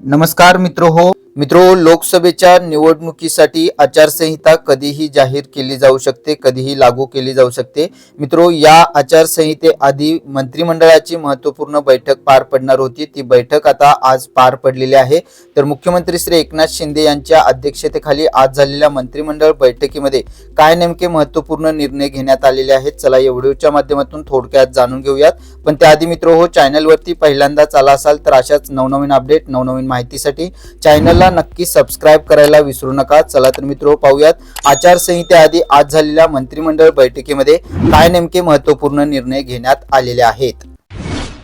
नमस्कार मित्र हो मित्रो लोकसभेच्या निवडणुकीसाठी आचारसंहिता कधीही जाहीर केली जाऊ शकते कधीही लागू केली जाऊ शकते. मित्रो या आचारसंहितेआधी मंत्रिमंडळाची महत्त्वपूर्ण बैठक पार पडणार होती. ती बैठक आता आज पार पडलेली आहे. तर मुख्यमंत्री श्री एकनाथ शिंदे यांच्या अध्यक्षतेखाली आज झालेल्या मंत्रिमंडळ बैठकीमध्ये काय नेमके महत्त्वपूर्ण निर्णय घेण्यात आलेले आहेत चला या व्हिडिओच्या माध्यमातून थोडक्यात जाणून घेऊयात. पण त्याआधी मित्र हो चॅनलवरती पहिल्यांदाच आला असाल तर अशाच नवनवीन अपडेट नवनवीन माहितीसाठी चॅनलला नक्की सबस्क्राईब करायला विसरू नका. चला तर मित्र पाहूयात. आचारसंहितेआधी आज झालेल्या मंत्रिमंडळ बैठकीमध्ये काय नेमके महत्त्वपूर्ण निर्णय घेण्यात आलेले आहेत?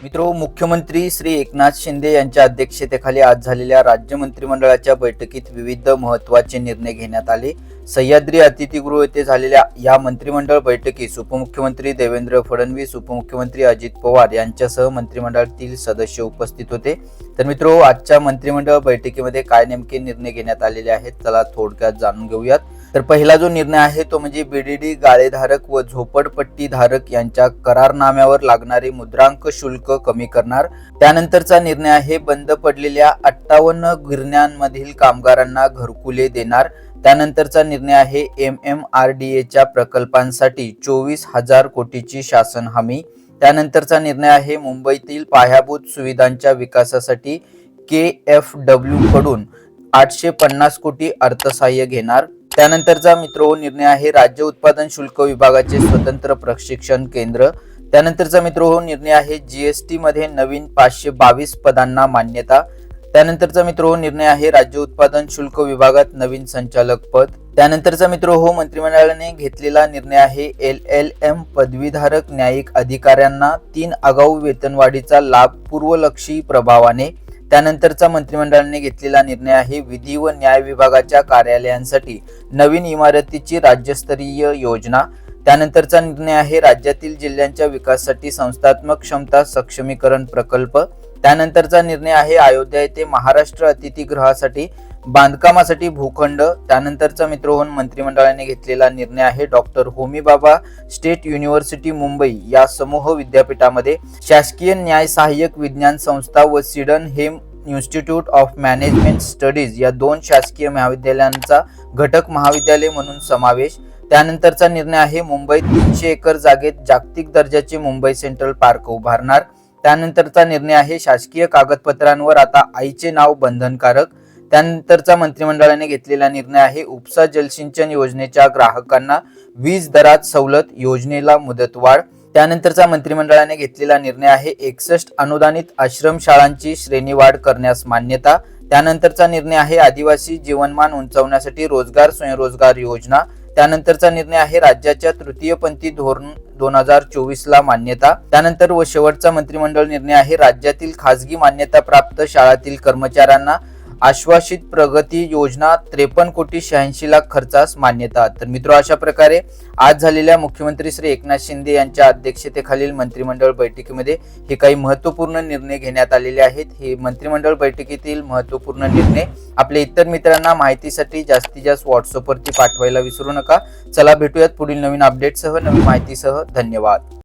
मित्रो मुख्यमंत्री श्री एकनाथ शिंदे यांच्या अध्यक्षतेखाली आज झालेल्या राज्य मंत्रिमंडळाच्या बैठकीत विविध महत्त्वाचे निर्णय घेण्यात आले. सह्याद्री अतिथीगृह येथे झालेल्या या मंत्रिमंडळ बैठकीस उपमुख्यमंत्री देवेंद्र फडणवीस उपमुख्यमंत्री अजित पवार यांच्यासह मंत्रिमंडळातील सदस्य उपस्थित होते. तर मित्रो आजच्या मंत्रिमंडळ बैठकीमध्ये काय नेमके निर्णय घेण्यात आलेले आहेत चला थोडक्यात जाणून घेऊयात. तर पहिला जो निर्णय आहे तो म्हणजे बीडीडी गाळेधारक व झोपडपट्टी धारक यांच्या करारनाम्यावर लागणारे मुद्रांक शुल्क कमी करणार. त्यानंतरचा निर्णय आहे बंद पडलेल्या अठ्ठावन्न गिरण्यांमधील कामगारांना घरकुले देणार. त्यानंतरचा निर्णय आहे एम एम आर डी एच्या प्रकल्पांसाठी चोवीस हजार कोटीची शासन हमी. त्यानंतरचा निर्णय आहे मुंबईतील पायाभूत सुविधांच्या विकासासाठी के एफ डब्ल्यू कडून आठशे पन्नास कोटी अर्थसहाय्य घेणार. त्यानंतरचा मित्र हो निर्णय आहे राज्य उत्पादन शुल्क विभागाचे स्वतंत्र प्रशिक्षण केंद्र. त्यानंतरचा मित्र हो निर्णय आहे जीएसटी मध्ये नवीन पाचशे बावीस पदांना मान्यता. त्यानंतरचा मित्र हो निर्णय आहे राज्य उत्पादन शुल्क विभागात नवीन संचालक पद. त्यानंतरचा मित्र हो मंत्रिमंडळाने घेतलेला निर्णय आहे एल एल एम पदवीधारक न्यायिक अधिकाऱ्यांना तीन आगाऊ वेतनवाढीचा लाभ पूर्वलक्षी प्रभावाने त्यानंतरचा मंत्रिमंडळाने घेतलेला निर्णय आहे विधी व न्याय विभागाच्या कार्यालयांसाठी नवीन इमारतीची राज्यस्तरीय योजना. त्यानंतरचा निर्णय आहे राज्यातील जिल्ह्यांच्या विकासासाठी संस्थात्मक क्षमता सक्षमीकरण प्रकल्प. त्यानंतरचा निर्णय आहे अयोध्या येथे महाराष्ट्र अतिथीगृहासाठी बांधकामासाठी भूखंड त्यानंतरचा मित्र होऊन मंत्रिमंडळाने घेतलेला निर्णय आहे doctor Homi Bhabha state university Mumbai. या समूह विद्यापीठामध्ये शासकीय न्याय सहाय्यक विज्ञान संस्था व Sydenham institute of management studies या दोन शासकीय महाविद्यालयांचा घटक महाविद्यालय म्हणून समावेश. त्यानंतरचा निर्णय आहे मुंबईत तीनशे एकर जागेत जागतिक दर्जाचे मुंबई सेंट्रल पार्क उभारणार. त्यानंतरचा निर्णय आहे शासकीय कागदपत्रांवर आता आईचे नाव बंधनकारक. त्यानंतरचा मंत्रिमंडळाने घेतलेला निर्णय आहे उपसा जलसिंचन योजनेच्या ग्राहकांना वीज दरात सवलत योजनेला मुदतवाढ. त्यानंतरचा मंत्रिमंडळाने घेतलेला निर्णय आहे एकसष्ट अनुदानित आश्रमशाळांची श्रेणीवाढ करण्यास मान्यता. त्यानंतरचा निर्णय आहे आदिवासी जीवनमान उंचावण्यासाठी रोजगार स्वयंरोजगार योजना. त्यानंतरचा निर्णय आहे राज्याच्या तृतीयपंथी धोरण दोन हजार चोवीस ला मान्यता. त्यानंतर व शेवटचा मंत्रिमंडळ निर्णय आहे राज्यातील खासगी मान्यता प्राप्त शाळातील कर्मचाऱ्यांना आश्वासित प्रगती योजना त्रेपन्न कोटी शहाऐंशी लाख खर्चास मान्यता. तर मित्र अशा प्रकारे आज झालेल्या मुख्यमंत्री श्री एकनाथ शिंदे यांच्या अध्यक्षतेखालील मंत्रिमंडळ बैठकीमध्ये हे काही महत्त्वपूर्ण निर्णय घेण्यात आलेले आहेत. हे मंत्रिमंडळ बैठकीतील महत्त्वपूर्ण निर्णय आपल्या इतर मित्रांना माहितीसाठी जास्तीत जास्त व्हॉट्सअपवरती पाठवायला विसरू नका. चला भेटूयात पुढील नवीन अपडेटसह नवीन माहितीसह धन्यवाद.